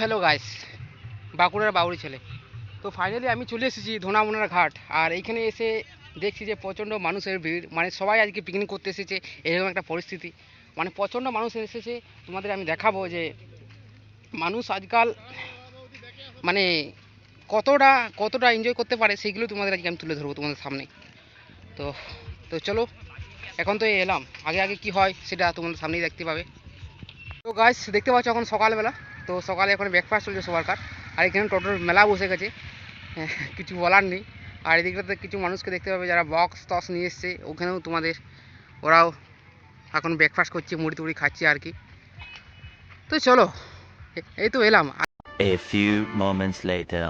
Hello guys বাঁকুড়ার বাউরি ছেলে। তো ফাইনালি আমি চলে এসেছি ধোনামোনার ঘাট। আর এইখানে এসে দেখছি যে প্রচণ্ড মানুষের ভিড়। মানে সবাই আজকে পিকনিক করতে এসেছে। এরকম একটা পরিস্থিতি। মানে প্রচণ্ড মানুষ এসেছে। তোমাদের আমি দেখাবো যে মানুষ আজকাল মানে কতটা কতটা এনজয় করতে পারে সেইগুলো তোমাদের আজকে আমি তুলে ধরবো তোমাদের সামনে। তো তো চলো, এখন তো এলাম। আগে আগে কি হয় সেটা তোমাদের সামনেই দেখতে পাবে। তো গাছ দেখতে পাচ্ছ এখন সকালবেলা। তো সকালে এখন ব্রেকফাস্ট চলছে সবারকার আর এখানে টোটোর মেলা বসে গেছে। হ্যাঁ, কিছু বলার নেই। আর এদিকটাতে কিছু মানুষকে দেখতে পাবে যারা বক্স টক্স নিয়ে এসছে। ওখানেও তোমাদের ওরাও এখন ব্রেকফাস্ট করছে মুড়ি টুড়ি খাচ্ছে আর কি। তো চলো এই তো এলাম। A few moments later.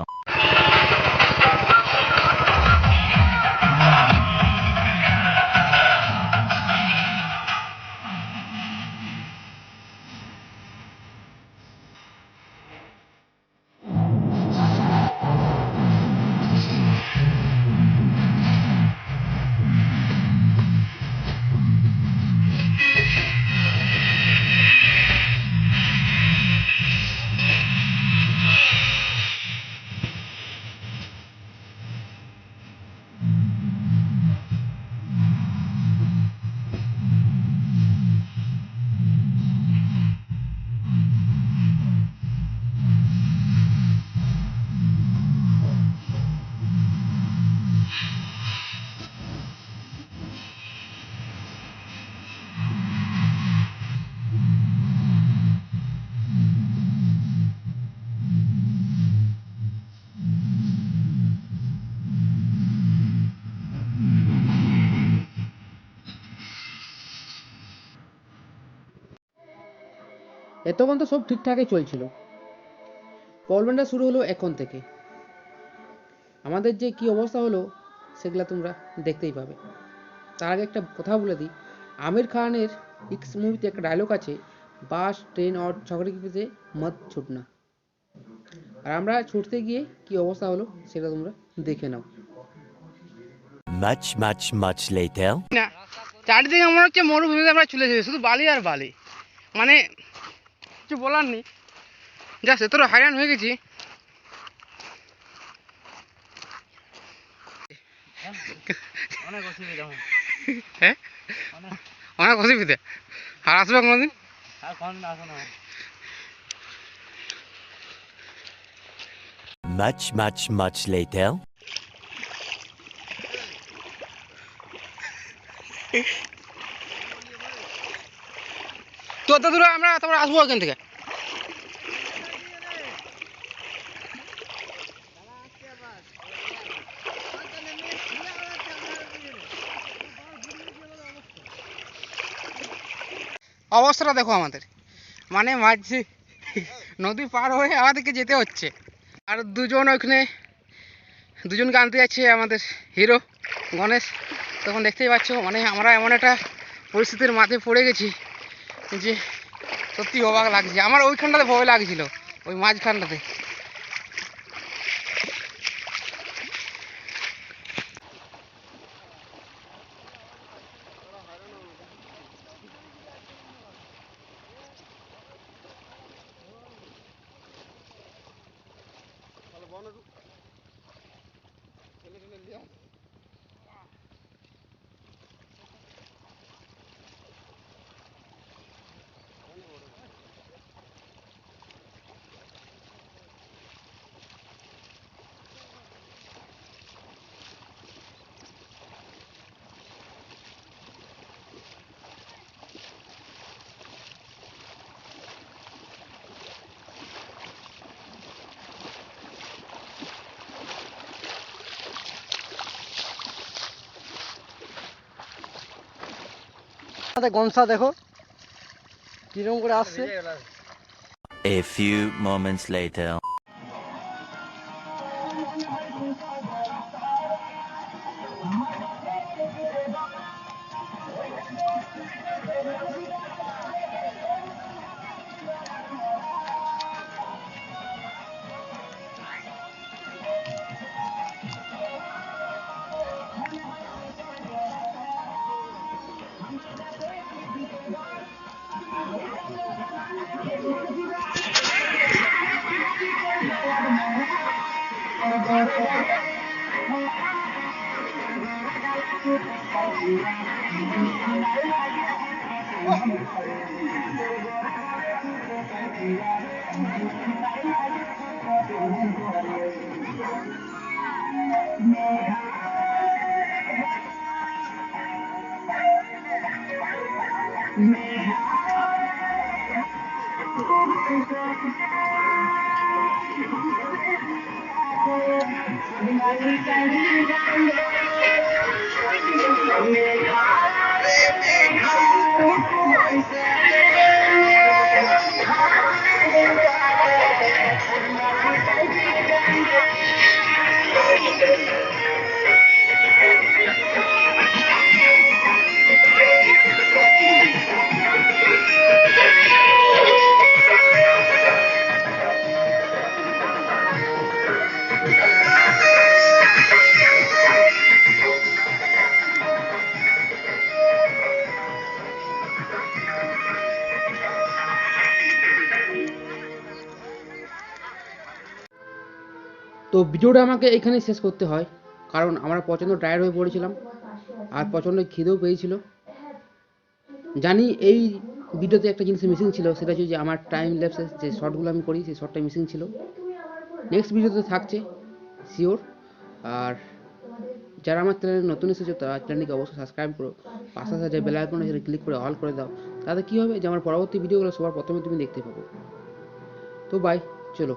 এতক্ষণ তো সব ঠিকঠাকই চলছিল। প্রবলেমটা শুরু হলো এখন থেকে। আমাদের যে কি অবস্থা হলো সেগুলা তোমরা দেখতেই পাবে। তার আগে একটা কথা বলে দিই। আমির খানের ইক্স মুভিতে একটা ডায়লগ আছে বাস ট্রেন আর ছকরি পেতে মত ছুটনা আর আমরা ছুটতে গিয়ে কি অবস্থা হলো সেটা তোমরা দেখে নাও। Much, much, much later. না চারিদিকে মনে হচ্ছে মরুভূমিতে আমরা চলে যাবে শুধু বালি আর বালি। মানে কিছু বলার নেই। যা সে তোর হাইরান হয়ে গেছি। অনেক অসুবিধা হ্যাঁ। অনেক অসুবিধা। আর আসবে কোনোদিন? আর কোন আসো না Much, much, much later. তো দূরে আমরা আসব থেকে। অবস্থাটা দেখো আমাদের। মানে মাঝে নদী পার হয়ে আমাদেরকে যেতে হচ্ছে। আর দুজন ওখানে দুজন আনতে যাচ্ছে আমাদের হিরো গণেশ। তখন দেখতেই পাচ্ছ মানে আমরা এমন একটা পরিস্থিতির মাঝে পড়ে গেছি। যে সত্যি অবাক লাগছে। আমার ওইখানটাতে ভয় লাগছিল ওই মাঝখানটাতে। গনসা দেখো কীরকম করে আসছে A few moments later. I'm Meghalaya Meghalaya. তো ভিডিওটা আমাকে এখানেই শেষ করতে হয়, কারণ আমরা প্রচণ্ড টায়ার্ড হয়ে পড়েছিলাম আর প্রচণ্ড খিদেও পেয়েছিল। জানি এই ভিডিওতে একটা জিনিস মিসিং ছিল, সেটা হচ্ছে যে আমার টাইম ল্যাপসে যে শর্টগুলো আমি করি, সেই শর্টটা মিসিং ছিল। নেক্সট ভিডিওতে থাকছে শিওর আর যারা আমার চ্যানেলে নতুন এসেছ, তারা চ্যানেলটিকে অবশ্যই সাবস্ক্রাইব করো। পাশে যে বেল আইকনে সেটা ক্লিক করে অল করে দাও। তাতে কী হবে যে আমার পরবর্তী ভিডিওগুলো সবার প্রথমে তুমি দেখতে পাবো। তো বাই চলো।